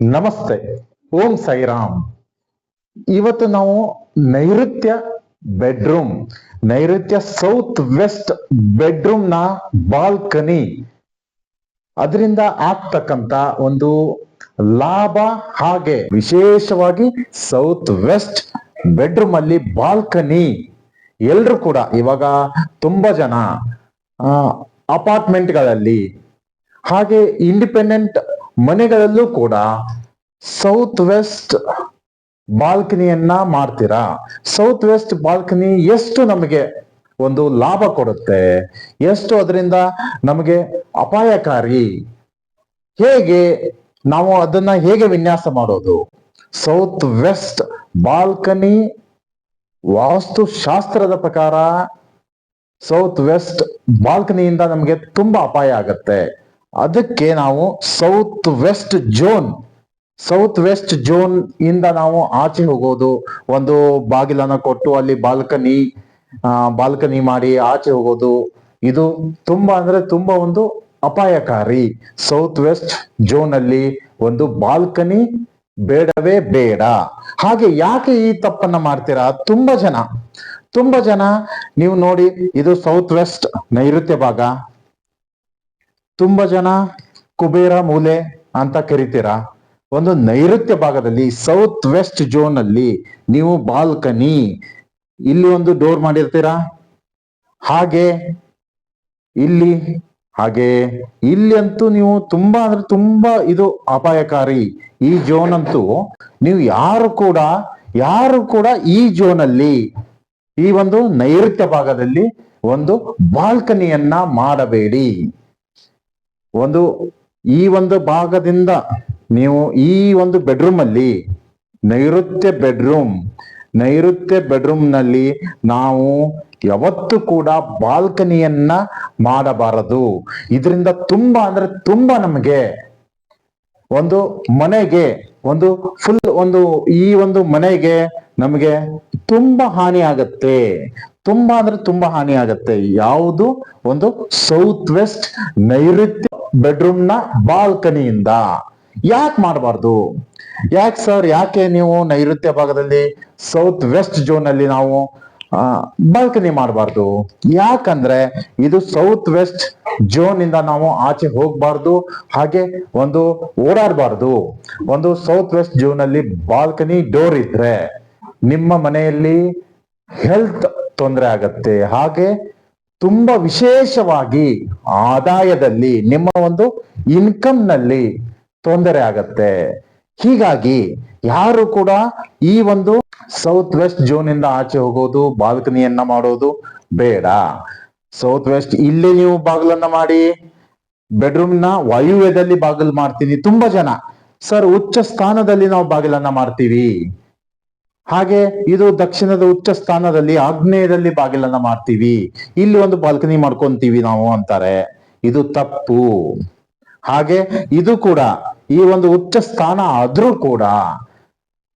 ನಮಸ್ತೆ, ಓಂ ಸೈರಾಮ್. ಇವತ್ತು ನಾವು ನೈಋತ್ಯ ಬೆಡ್ರೂಮ್, ನೈಋತ್ಯ ಸೌತ್ ವೆಸ್ಟ್ ಬೆಡ್ರೂಮ್ನ ಬಾಲ್ಕನಿ. ಅದರಿಂದ ಆಗ್ತಕ್ಕಂತ ಒಂದು ಲಾಭ ಹಾಗೆ ವಿಶೇಷವಾಗಿ ಸೌತ್ ವೆಸ್ಟ್ ಬೆಡ್ರೂಮ್ ಅಲ್ಲಿ ಬಾಲ್ಕನಿ. ಎಲ್ರು ಕೂಡ ಇವಾಗ ತುಂಬಾ ಜನ ಅಪಾರ್ಟ್ಮೆಂಟ್ಗಳಲ್ಲಿ. ಹಾಗೆ ಇಂಡಿಪೆಂಡೆಂಟ್ ಮನೆಗಳಲ್ಲೂ ಕೂಡ ಸೌತ್ ವೆಸ್ಟ್ ಬಾಲ್ಕನಿಯನ್ನ ಮಾಡ್ತೀರಾ? ಸೌತ್ ವೆಸ್ಟ್ ಬಾಲ್ಕನಿ ಎಷ್ಟು ನಮಗೆ ಒಂದು ಲಾಭ ಕೊಡುತ್ತೆ? ಎಷ್ಟು ಅದರಿಂದ ನಮಗೆ ಅಪಾಯಕಾರಿ? ಹೇಗೆ ನಾವು ಅದನ್ನ ಹೇಗೆ ವಿನ್ಯಾಸ ಮಾಡೋದು? ಸೌತ್ ವೆಸ್ಟ್ ಬಾಲ್ಕನಿ ವಾಸ್ತು ಶಾಸ್ತ್ರದ ಪ್ರಕಾರ ಸೌತ್ ವೆಸ್ಟ್ ಬಾಲ್ಕನಿಯಿಂದ ನಮಗೆ ತುಂಬಾ ಅಪಾಯ ಆಗತ್ತೆ. ಅದಕ್ಕೆ ನಾವು south west zone south west zone ಇಂದ ನಾವು ಆಚೆ ಹೋಗೋದು. ಒಂದು ಬಾಗಿಲನ್ನ ಕೊಟ್ಟು ಅಲ್ಲಿ ಬಾಲ್ಕನಿ ಬಾಲ್ಕನಿ ಮಾಡಿ ಆಚೆ ಹೋಗೋದು. ಇದು ತುಂಬಾ ಅಂದ್ರೆ ತುಂಬಾ ಒಂದು ಅಪಾಯಕಾರಿ. ಸೌತ್ ವೆಸ್ಟ್ ಜೋನ್ ಅಲ್ಲಿ ಒಂದು ಬಾಲ್ಕನಿ ಬೇಡವೇ ಬೇಡ. ಹಾಗೆ ಯಾಕೆ ಈ ತಪ್ಪನ್ನ ಮಾಡ್ತೀರಾ? ತುಂಬಾ ಜನ ತುಂಬಾ ಜನ, ನೀವು ನೋಡಿ, ಇದು ಸೌತ್ ವೆಸ್ಟ್ ನೈಋತ್ಯ ಭಾಗ. ತುಂಬಾ ಜನ ಕುಬೇರ ಮೂಲೆ ಅಂತ ಕರಿತೀರಾ? ಒಂದು ನೈಋತ್ಯ ಭಾಗದಲ್ಲಿ ಸೌತ್ ವೆಸ್ಟ್ ಜೋನ್ ಅಲ್ಲಿ ನೀವು ಬಾಲ್ಕನಿ ಇಲ್ಲಿ ಒಂದು ಡೋರ್ ಮಾಡಿರ್ತೀರಾ? ಹಾಗೆ ಇಲ್ಲಿ ಹಾಗೆ ಇಲ್ಲಿ ಅಂತೂ ನೀವು ತುಂಬಾ ಅಂದ್ರೆ ತುಂಬಾ ಇದು ಅಪಾಯಕಾರಿ ಈ ಜೋನ್ ಅಂತೂ. ನೀವು ಯಾರು ಕೂಡ ಯಾರು ಕೂಡ ಈ ಜೋನ್ ಅಲ್ಲಿ ಈ ಒಂದು ನೈಋತ್ಯ ಭಾಗದಲ್ಲಿ ಒಂದು ಬಾಲ್ಕನಿಯನ್ನ ಮಾಡಬೇಡಿ. ಒಂದು ಈ ಒಂದು ಭಾಗದಿಂದ ನೀವು ಈ ಒಂದು ಬೆಡ್ರೂಮ್ ಅಲ್ಲಿ ನೈಋತ್ಯ ಬೆಡ್ರೂಮ್ ನೈಋತ್ಯ ಬೆಡ್ರೂಮ್ನಲ್ಲಿ ನಾವು ಯಾವತ್ತು ಕೂಡ ಬಾಲ್ಕನಿಯನ್ನ ಮಾಡಬಾರದು. ಇದರಿಂದ ತುಂಬಾ ಅಂದ್ರೆ ತುಂಬಾ ನಮಗೆ ಒಂದು ಮನೆಗೆ ಒಂದು ಫುಲ್ ಒಂದು ಈ ಒಂದು ಮನೆಗೆ ನಮಗೆ ತುಂಬಾ ಹಾನಿ ಆಗತ್ತೆ. ತುಂಬಾ ಅಂದ್ರೆ ತುಂಬಾ ಹಾನಿ ಆಗತ್ತೆ. ಯಾವುದು? ಒಂದು ಸೌತ್ ವೆಸ್ಟ್ ನೈಋತ್ಯ ಬೆಡ್ರೂಮ್ನ ಬಾಲ್ಕನಿಯಿಂದ ಯಾಕೆ ಮಾಡಬಾರ್ದು? ಯಾಕೆ ಸರ್ ಯಾಕೆ ನೀವು ನೈಋತ್ಯ ಭಾಗದಲ್ಲಿ ಸೌತ್ ವೆಸ್ಟ್ ಜೋನ್ ಅಲ್ಲಿ ನಾವು ಬಾಲ್ಕನಿ ಮಾಡಬಾರ್ದು? ಯಾಕಂದ್ರೆ ಇದು ಸೌತ್ ವೆಸ್ಟ್ ಜೋನ್ ಇಂದ ನಾವು ಆಚೆ ಹೋಗಬಾರ್ದು, ಹಾಗೆ ಒಂದು ಓಡಾಡಬಾರ್ದು. ಒಂದು ಸೌತ್ ವೆಸ್ಟ್ ಜೋನ್ ಅಲ್ಲಿ ಬಾಲ್ಕನಿ ಡೋರ್ ಇದ್ರೆ ನಿಮ್ಮ ಮನೆಯಲ್ಲಿ ಹೆಲ್ತ್ ತೊಂದರೆ ಆಗತ್ತೆ. ಹಾಗೆ ತುಂಬಾ ವಿಶೇಷವಾಗಿ ಆದಾಯದಲ್ಲಿ ನಿಮ್ಮ ಒಂದು ಇನ್ಕಮ್ನಲ್ಲಿ ತೊಂದರೆ ಆಗತ್ತೆ. ಹೀಗಾಗಿ ಯಾರು ಕೂಡ ಈ ಒಂದು ಸೌತ್ ವೆಸ್ಟ್ ಜೋನ್ ಇಂದ ಆಚೆ ಹೋಗೋದು, ಬಾಲ್ಕನಿಯನ್ನ ಮಾಡೋದು ಬೇಡ. ಸೌತ್ ವೆಸ್ಟ್ ಇಲ್ಲಿ ನೀವು ಬಾಗಿಲನ್ನ ಮಾಡಿ ಬೆಡ್ರೂಮ್ನ ವಾಯುವ್ಯದಲ್ಲಿ ಬಾಗಿಲು ಮಾಡ್ತೀನಿ. ತುಂಬಾ ಜನ. ಸರ್ ಉಚ್ಚ ಸ್ಥಾನದಲ್ಲಿ ನಾವು ಬಾಗಿಲನ್ನ ಮಾಡ್ತೀವಿ. ಹಾಗೆ ಇದು ದಕ್ಷಿಣದ ಉಚ್ಚ ಸ್ಥಾನದಲ್ಲಿ ಆಗ್ನೇಯದಲ್ಲಿ ಬಾಗಿಲನ್ನ ಮಾಡ್ತೀವಿ. ಇಲ್ಲಿ ಒಂದು ಬಾಲ್ಕನಿ ಮಾಡ್ಕೊಂತೀವಿ ನಾವು ಅಂತಾರೆ. ಇದು ತಪ್ಪು. ಹಾಗೆ ಇದು ಕೂಡ ಈ ಒಂದು ಉಚ್ಚ ಸ್ಥಾನ ಆದ್ರೂ ಕೂಡ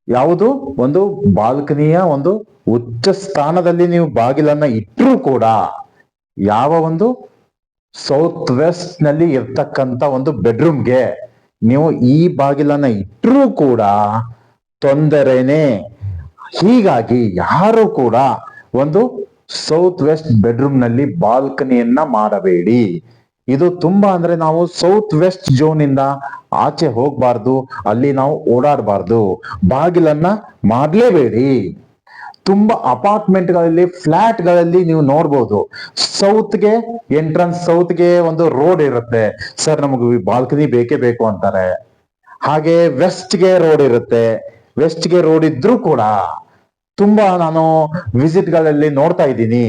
ಯಾವುದು ಒಂದು ಬಾಲ್ಕನಿಯ ಒಂದು ಉಚ್ಚ ಸ್ಥಾನದಲ್ಲಿ ನೀವು ಬಾಗಿಲನ್ನ ಇಟ್ಟರೂ ಕೂಡ ಯಾವ ಒಂದು ಸೌತ್ ವೆಸ್ಟ್ನಲ್ಲಿ ಇರ್ತಕ್ಕಂತ ಒಂದು ಬೆಡ್ರೂಮ್ಗೆ ನೀವು ಈ ಬಾಗಿಲನ್ನ ಇಟ್ಟರೂ ಕೂಡ ತೊಂದರೆನೆ ಹೀಗಾಗಿ ಯಾರು ಕೂಡ ಒಂದು ಸೌತ್ ವೆಸ್ಟ್ ಬೆಡ್ರೂಮ್ನಲ್ಲಿ ಬಾಲ್ಕನಿಯನ್ನ ಮಾಡಬೇಡಿ. ಇದು ತುಂಬಾ ಅಂದ್ರೆ ನಾವು ಸೌತ್ ವೆಸ್ಟ್ ಜೋನ್ ಇಂದ ಆಚೆ ಹೋಗ್ಬಾರ್ದು, ಅಲ್ಲಿ ನಾವು ಓಡಾಡಬಾರ್ದು. ಬಾಗಿಲನ್ನ ಮಾಡ್ಲೇಬೇಡಿ. ತುಂಬಾ ಅಪಾರ್ಟ್ಮೆಂಟ್ಗಳಲ್ಲಿ ಫ್ಲಾಟ್ಗಳಲ್ಲಿ ನೀವು ನೋಡ್ಬೋದು ಸೌತ್ಗೆ ಎಂಟ್ರನ್ಸ್ ಸೌತ್ಗೆ ಒಂದು ರೋಡ್ ಇರುತ್ತೆ. ಸರ್, ನಮಗೆ ಬಾಲ್ಕನಿ ಬೇಕೇ ಬೇಕು ಅಂತಾರೆ. ಹಾಗೆ ವೆಸ್ಟ್ಗೆ ರೋಡ್ ಇರುತ್ತೆ. ವೆಸ್ಟ್ಗೆ ರೋಡ್ ಇದ್ರೂ ಕೂಡ ತುಂಬಾ ನಾನು ವಿಸಿಟ್ಗಳಲ್ಲಿ ನೋಡ್ತಾ ಇದ್ದೀನಿ.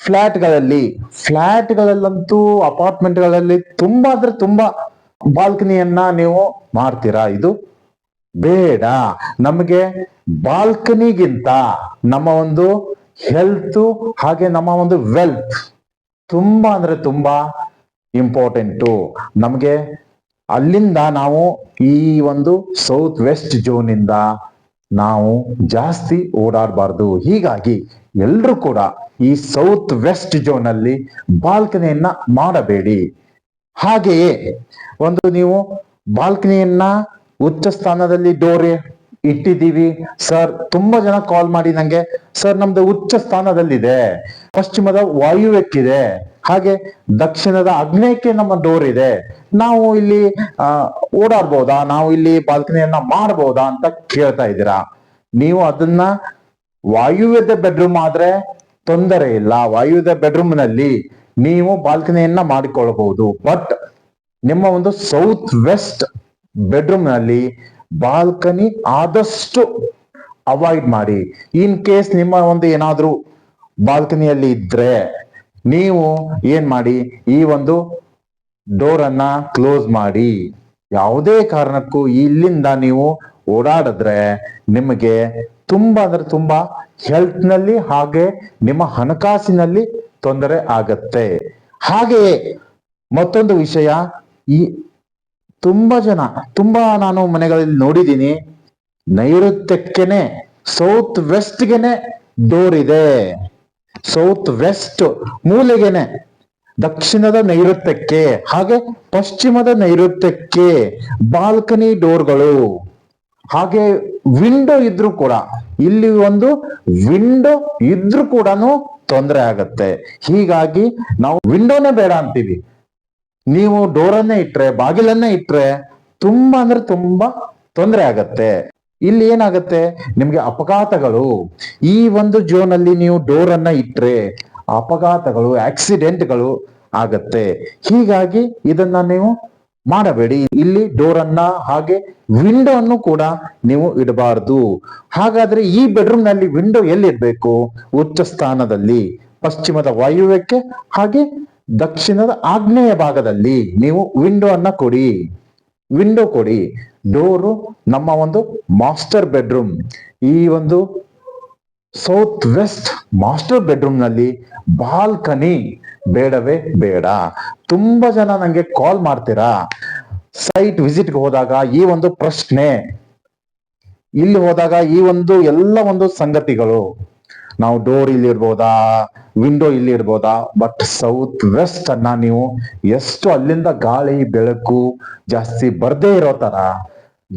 ಫ್ಲಾಟ್ಗಳಲ್ಲಿ ಫ್ಲಾಟ್ ಗಳಲ್ಲಂತೂ ಅಪಾರ್ಟ್ಮೆಂಟ್ಗಳಲ್ಲಿ ತುಂಬಾ ಅಂದ್ರೆ ತುಂಬಾ ಬಾಲ್ಕನಿಯನ್ನ ನೀವು ಮಾಡ್ತೀರಾ? ಇದು ಬೇಡ. ನಮಗೆ ಬಾಲ್ಕನಿಗಿಂತ ನಮ್ಮ ಒಂದು ಹೆಲ್ತ್ ಹಾಗೆ ನಮ್ಮ ಒಂದು ವೆಲ್ತ್ ತುಂಬಾ ಅಂದ್ರೆ ತುಂಬಾ ಇಂಪಾರ್ಟೆಂಟು ನಮಗೆ ಅಲ್ಲಿಂದ ನಾವು ಈ ಒಂದು ಸೌತ್ ವೆಸ್ಟ್ ಜೋನ್ ಇಂದ ನಾವು ಜಾಸ್ತಿ ಓಡಾಡಬಾರ್ದು. ಹೀಗಾಗಿ ಎಲ್ಲರೂ ಕೂಡ ಈ ಸೌತ್ ವೆಸ್ಟ್ ಜೋನ್ ಅಲ್ಲಿ ಬಾಲ್ಕನಿಯನ್ನ ಮಾಡಬೇಡಿ. ಹಾಗೆಯೇ ಒಂದು ನೀವು ಬಾಲ್ಕನಿಯನ್ನ ಉಚ್ಚ ಸ್ಥಾನದಲ್ಲಿ ಡೋರ್ ಇಟ್ಟಿದ್ದೀವಿ. ಸರ್ ತುಂಬಾ ಜನ ಕಾಲ್ ಮಾಡಿ ನಂಗೆ ಸರ್ ನಮ್ದು ಉಚ್ಚ ಸ್ಥಾನದಲ್ಲಿದೆ. ಪಶ್ಚಿಮದ ವಾಯುವ್ಯಕ್ಕಿದೆ. ಹಾಗೆ ದಕ್ಷಿಣದ ಅಗ್ನೇಯಕ್ಕೆ ನಮ್ಮ ಡೋರ್ ಇದೆ. ನಾವು ಇಲ್ಲಿ ಓಡಾಡ್ಬೋದಾ? ನಾವು ಇಲ್ಲಿ ಬಾಲ್ಕನಿಯನ್ನ ಮಾಡಬಹುದಾ ಅಂತ ಕೇಳ್ತಾ ಇದ್ದೀರಾ? ನೀವು ಅದನ್ನ ವಾಯುವ್ಯದ ಬೆಡ್ರೂಮ್ ಆದ್ರೆ ತೊಂದರೆ ಇಲ್ಲ. ವಾಯುವ್ಯದ ಬೆಡ್ರೂಮ್ನಲ್ಲಿ ನೀವು ಬಾಲ್ಕನಿಯನ್ನ ಮಾಡಿಕೊಳ್ಳಬಹುದು. ಬಟ್ ನಿಮ್ಮ ಒಂದು ಸೌತ್ ವೆಸ್ಟ್ ಬೆಡ್ರೂಮ್ನಲ್ಲಿ ಬಾಲ್ಕನಿ ಆದಷ್ಟು ಅವಾಯ್ಡ್ ಮಾಡಿ. ಇನ್ ಕೇಸ್ ನಿಮ್ಮ ಒಂದು ಏನಾದ್ರೂ ಬಾಲ್ಕನಿಯಲ್ಲಿ ಇದ್ರೆ ನೀವು ಏನ್ ಮಾಡಿ? ಈ ಒಂದು ಡೋರ್ ಅನ್ನ ಕ್ಲೋಸ್ ಮಾಡಿ. ಯಾವುದೇ ಕಾರಣಕ್ಕೂ ಇಲ್ಲಿಂದ ನೀವು ಓಡಾಡಿದ್ರೆ ನಿಮಗೆ ತುಂಬಾ ಅಂದ್ರೆ ತುಂಬಾ ಹೆಲ್ತ್ನಲ್ಲಿ ಹಾಗೆ ನಿಮ್ಮ ಹಣಕಾಸಿನಲ್ಲಿ ತೊಂದರೆ ಆಗತ್ತೆ. ಹಾಗೆಯೇ ಮತ್ತೊಂದು ವಿಷಯ, ಈ ತುಂಬಾ ಜನ, ತುಂಬಾ ನಾನು ಮನೆಗಳಲ್ಲಿ ನೋಡಿದ್ದೀನಿ, ನೈಋತ್ಯಕ್ಕೆನೆ ಸೌತ್ ವೆಸ್ಟ್ಗೆನೆ ಡೋರ್ ಇದೆ. ಸೌತ್ ವೆಸ್ಟ್ ಮೂಲೆಗೆನೆ, ದಕ್ಷಿಣದ ನೈಋತ್ಯಕ್ಕೆ, ಹಾಗೆ ಪಶ್ಚಿಮದ ನೈಋತ್ಯಕ್ಕೆ ಬಾಲ್ಕನಿ ಡೋರ್ಗಳು. ಹಾಗೆ ವಿಂಡೋ ಇದ್ರೂ ಕೂಡ, ಇಲ್ಲಿ ಒಂದು ವಿಂಡೋ ಇದ್ರೂ ಕೂಡ ತೊಂದರೆ ಆಗತ್ತೆ. ಹೀಗಾಗಿ ನಾವು ವಿಂಡೋನೇ ಬೇಡ ಅಂತೀವಿ. ನೀವು ಡೋರನ್ನೇ ಇಟ್ರೆ, ಬಾಗಿಲನ್ನೇ ಇಟ್ರೆ ತುಂಬಾ ಅಂದ್ರೆ ತುಂಬಾ ತೊಂದರೆ ಆಗತ್ತೆ. ಇಲ್ಲಿ ಏನಾಗುತ್ತೆ? ನಿಮ್ಗೆ ಅಪಘಾತಗಳು. ಈ ಒಂದು ಜೋನ್ ಅಲ್ಲಿ ನೀವು ಡೋರ್ ಅನ್ನ ಇಟ್ರೆ ಅಪಘಾತಗಳು, ಆಕ್ಸಿಡೆಂಟ್ಗಳು ಆಗತ್ತೆ. ಹೀಗಾಗಿ ಇದನ್ನ ನೀವು ಮಾಡಬೇಡಿ. ಇಲ್ಲಿ ಡೋರ್ ಅನ್ನ ಹಾಗೆ ವಿಂಡೋ ಅನ್ನು ಕೂಡ ನೀವು ಇಡಬಾರದು. ಹಾಗಾದ್ರೆ ಈ ಬೆಡ್ರೂಮ್ನಲ್ಲಿ ವಿಂಡೋ ಎಲ್ಲಿರ್ಬೇಕು? ಉಚ್ಚ ಸ್ಥಾನದಲ್ಲಿ, ಪಶ್ಚಿಮದ ವಾಯುವ್ಯಕ್ಕೆ ಹಾಗೆ ದಕ್ಷಿಣದ ಆಗ್ನೇಯ ಭಾಗದಲ್ಲಿ ನೀವು ವಿಂಡೋ ಅನ್ನ ಕೊಡಿ. ವಿಂಡೋ ಕೊಡಿ. ಡೋರು ನಮ್ಮ ಒಂದು ಮಾಸ್ಟರ್ ಬೆಡ್ರೂಮ್. ಈ ಒಂದು ಸೌತ್ ವೆಸ್ಟ್ ಮಾಸ್ಟರ್ ಬೆಡ್ರೂಮ್ನಲ್ಲಿ ಬಾಲ್ಕನಿ ಬೇಡವೇ ಬೇಡ. ತುಂಬಾ ಜನ ನಂಗೆ ಕಾಲ್ ಮಾಡ್ತೀರಾ? ಸೈಟ್ ವಿಸಿಟ್ಗೆ ಹೋದಾಗ ಈ ಒಂದು ಪ್ರಶ್ನೆ. ಇಲ್ಲಿ ಹೋದಾಗ ಈ ಒಂದು ಎಲ್ಲ ಒಂದು ಸಂಗತಿಗಳು. ನಾವು ಡೋರ್ ಇಲ್ಲಿ ಇರ್ಬೋದಾ? ವಿಂಡೋ ಇಲ್ಲಿ ಇರ್ಬೋದಾ? ಬಟ್ ಸೌತ್ ವೆಸ್ಟ್ ಅನ್ನ ನೀವು ಎಷ್ಟು ಅಲ್ಲಿಂದ ಗಾಳಿ, ಬೆಳಕು ಜಾಸ್ತಿ ಬರ್ದೇ ಇರೋ ತರ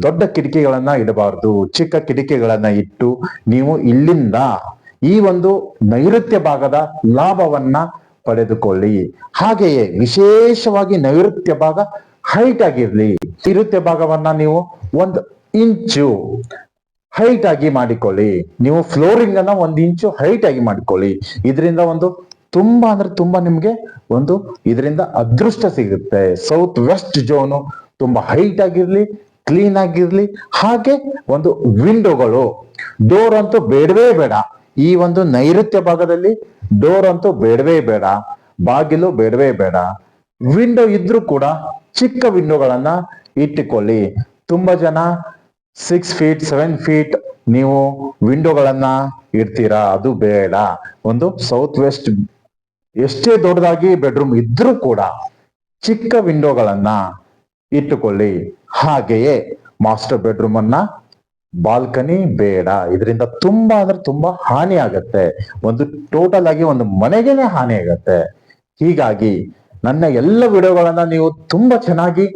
ದೊಡ್ಡ ಕಿಟಕಿಗಳನ್ನ ಇಡಬಾರ್ದು. ಚಿಕ್ಕ ಕಿಟಕಿಗಳನ್ನ ಇಟ್ಟು ನೀವು ಇಲ್ಲಿಂದ ಈ ಒಂದು ನೈಋತ್ಯ ಭಾಗದ ಲಾಭವನ್ನ ಪಡೆದುಕೊಳ್ಳಿ. ಹಾಗೆಯೇ ವಿಶೇಷವಾಗಿ ನೈಋತ್ಯ ಭಾಗ ಹೈಟ್ ಆಗಿರ್ಲಿ. ನೈಋತ್ಯ ಭಾಗವನ್ನ ನೀವು ಒಂದು ಇಂಚು ಹೈಟ್ ಆಗಿ ಮಾಡಿಕೊಳ್ಳಿ. ನೀವು ಫ್ಲೋರಿಂಗ್ ಅನ್ನ ಒಂದು ಇಂಚು ಹೈಟ್ ಆಗಿ ಮಾಡಿಕೊಳ್ಳಿ. ಇದರಿಂದ ಒಂದು ತುಂಬಾ ಅಂದ್ರೆ ತುಂಬಾ ನಿಮ್ಗೆ ಒಂದು ಇದರಿಂದ ಅದೃಷ್ಟ ಸಿಗುತ್ತೆ. ಸೌತ್ ವೆಸ್ಟ್ ಜೋನು ತುಂಬಾ ಹೈಟ್ ಆಗಿರ್ಲಿ ಕ್ಲೀನ್ ಆಗಿರ್ಲಿ, ಹಾಗೆ ಒಂದು ವಿಂಡೋಗಳು ಡೋರ್ ಅಂತೂ ಬೇಡವೇ ಬೇಡ. ಈ ಒಂದು ನೈಋತ್ಯ ಭಾಗದಲ್ಲಿ ಡೋರ್ ಅಂತೂ ಬೇಡವೇ ಬೇಡ. ಬಾಗಿಲು ಬೇಡವೇ ಬೇಡ. ವಿಂಡೋ ಇದ್ರೂ ಕೂಡ ಚಿಕ್ಕ ವಿಂಡೋಗಳನ್ನ ಇಟ್ಟುಕೊಳ್ಳಿ. ತುಂಬಾ ಜನ ಸಿಕ್ಸ್ ಫೀಟ್ ಸೆವೆನ್ ಫೀಟ್ ನೀವು ವಿಂಡೋಗಳನ್ನ ಇಡ್ತೀರಾ? ಅದು ಬೇಡ. ಒಂದು ಸೌತ್ ವೆಸ್ಟ್ ಎಷ್ಟೇ ದೊಡ್ಡದಾಗಿ ಬೆಡ್ರೂಮ್ ಇದ್ರೂ ಕೂಡ ಚಿಕ್ಕ ವಿಂಡೋಗಳನ್ನ ಇಟ್ಟುಕೊಳ್ಳಿ. ಹಾಗೆಯೇ ಮಾಸ್ಟರ್ ಬೆಡ್ರೂಮ್ ಅನ್ನ ಬಾಲ್ಕನಿ ಬೇಡ. ಇದರಿಂದ ತುಂಬಾ ಅಂದ್ರೆ ತುಂಬಾ ಹಾನಿ ಆಗತ್ತೆ. ಒಂದು ಟೋಟಲ್ ಆಗಿ ಒಂದು ಮನೆಗೆನೆ ಹಾನಿ ಆಗತ್ತೆ. ಹೀಗಾಗಿ ನನ್ನ ಎಲ್ಲ ವಿಡಿಯೋಗಳನ್ನ ನೀವು ತುಂಬಾ ಚೆನ್ನಾಗಿ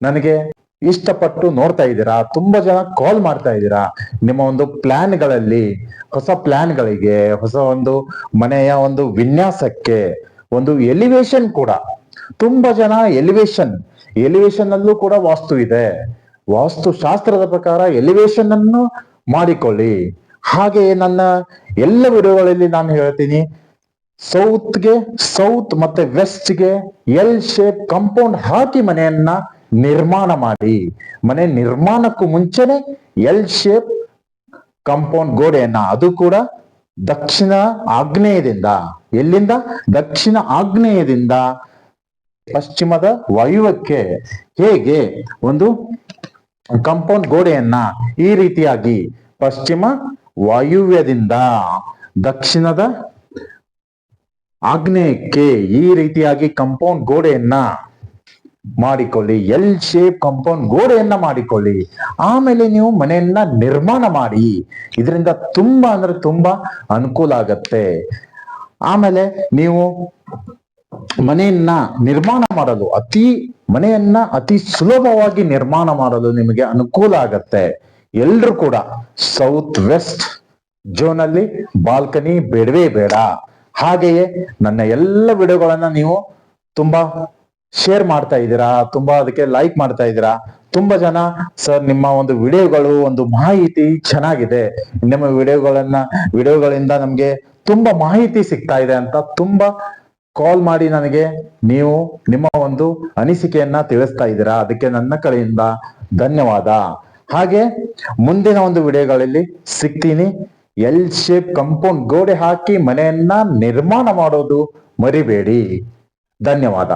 ನನಗೆ ಇಷ್ಟಪಟ್ಟು ನೋಡ್ತಾ ಇದ್ದೀರಾ? ತುಂಬಾ ಜನ ಕಾಲ್ ಮಾಡ್ತಾ ಇದ್ದೀರಾ? ನಿಮ್ಮ ಒಂದು ಪ್ಲಾನ್ಗಳಲ್ಲಿ, ಹೊಸ ಪ್ಲಾನ್ಗಳಿಗೆ, ಹೊಸ ಒಂದು ಮನೆಯ ಒಂದು ವಿನ್ಯಾಸಕ್ಕೆ, ಒಂದು ಎಲಿವೇಶನ್ ಕೂಡ. ತುಂಬಾ ಜನ ಎಲಿವೇಶನ್ ಎಲಿವೇಶನ್ ಅಲ್ಲೂ ಕೂಡ ವಾಸ್ತು ಇದೆ. ವಾಸ್ತು ಶಾಸ್ತ್ರದ ಪ್ರಕಾರ ಎಲಿವೇಶನ್ ಅನ್ನು ಮಾಡಿಕೊಳ್ಳಿ. ಹಾಗೆ ನನ್ನ ಎಲ್ಲ ವಿಡಿಯೋಗಳಲ್ಲಿ ನಾನು ಹೇಳ್ತೀನಿ ಸೌತ್ಗೆ ಸೌತ್ ಮತ್ತೆ ವೆಸ್ಟ್ಗೆ ಎಲ್ ಶೇಪ್ ಕಾಂಪೌಂಡ್ ಹಾಕಿ ಮನೆಯನ್ನ ನಿರ್ಮಾಣ ಮಾಡಿ. ಮನೆ ನಿರ್ಮಾಣಕ್ಕೂ ಮುಂಚೆನೆ ಎಲ್ ಶೇಪ್ ಕಾಂಪೌಂಡ್ ಗೋಡೆಯನ್ನ, ಅದು ಕೂಡ ದಕ್ಷಿಣ ಆಗ್ನೇಯದಿಂದ, ಎಲ್ಲಿಂದ? ದಕ್ಷಿಣ ಆಗ್ನೇಯದಿಂದ ಪಶ್ಚಿಮದ ವಾಯುವ್ಯಕ್ಕೆ ಹೇಗೆ ಒಂದು ಕಾಂಪೌಂಡ್ ಗೋಡೆಯನ್ನ ಈ ರೀತಿಯಾಗಿ ಪಶ್ಚಿಮ ವಾಯುವ್ಯದಿಂದ ದಕ್ಷಿಣದ ಆಗ್ನೇಯಕ್ಕೆ ಈ ರೀತಿಯಾಗಿ ಕಾಂಪೌಂಡ್ ಗೋಡೆಯನ್ನ ಮಾಡಿಕೊಳ್ಳಿ. ಎಲ್ ಶೇಪ್ ಕಾಂಪೌಂಡ್ ಗೋಡೆಯನ್ನ ಮಾಡಿಕೊಳ್ಳಿ. ಆಮೇಲೆ ನೀವು ಮನೆಯನ್ನ ನಿರ್ಮಾಣ ಮಾಡಿ. ಇದರಿಂದ ತುಂಬಾ ಅಂದ್ರೆ ತುಂಬಾ ಅನುಕೂಲ ಆಗತ್ತೆ. ಆಮೇಲೆ ನೀವು ಮನೆಯನ್ನ ನಿರ್ಮಾಣ ಮಾಡಲು, ಅತಿ ಮನೆಯನ್ನ ಅತಿ ಸುಲಭವಾಗಿ ನಿರ್ಮಾಣ ಮಾಡಲು ನಿಮಗೆ ಅನುಕೂಲ ಆಗತ್ತೆ. ಎಲ್ರು ಕೂಡ ಸೌತ್ ವೆಸ್ಟ್ ಜೋನ್ ಅಲ್ಲಿ ಬಾಲ್ಕನಿ ಬೇಡವೇ ಬೇಡ. ಹಾಗೆಯೇ ನನ್ನ ಎಲ್ಲ ವಿಡಿಯೋಗಳನ್ನ ನೀವು ತುಂಬಾ ಶೇರ್ ಮಾಡ್ತಾ ಇದ್ದೀರಾ? ತುಂಬಾ ಅದಕ್ಕೆ ಲೈಕ್ ಮಾಡ್ತಾ ಇದ್ದೀರಾ? ತುಂಬಾ ಜನ, ಸರ್, ನಿಮ್ಮ ಒಂದು ವಿಡಿಯೋಗಳು, ಒಂದು ಮಾಹಿತಿ ಚೆನ್ನಾಗಿದೆ. ನಿಮ್ಮ ವಿಡಿಯೋಗಳನ್ನ, ವಿಡಿಯೋಗಳಿಂದ ನಮ್ಗೆ ತುಂಬಾ ಮಾಹಿತಿ ಸಿಗ್ತಾ ಇದೆ ಅಂತ ತುಂಬಾ ಕಾಲ್ ಮಾಡಿ ನನಗೆ ನೀವು ನಿಮ್ಮ ಒಂದು ಅನಿಸಿಕೆಯನ್ನ ತಿಳಿಸ್ತಾ ಇದ್ದೀರಾ? ಅದಕ್ಕೆ ನನ್ನ ಕಡೆಯಿಂದ ಧನ್ಯವಾದ. ಹಾಗೆ ಮುಂದಿನ ಒಂದು ವಿಡಿಯೋಗಳಲ್ಲಿ ಸಿಗ್ತೀನಿ. ಎಲ್ ಶೇಪ್ ಕಂಪೌಂಡ್ ಗೋಡೆ ಹಾಕಿ ಮನೆಯನ್ನ ನಿರ್ಮಾಣ ಮಾಡೋದು ಮರಿಬೇಡಿ. ಧನ್ಯವಾದ.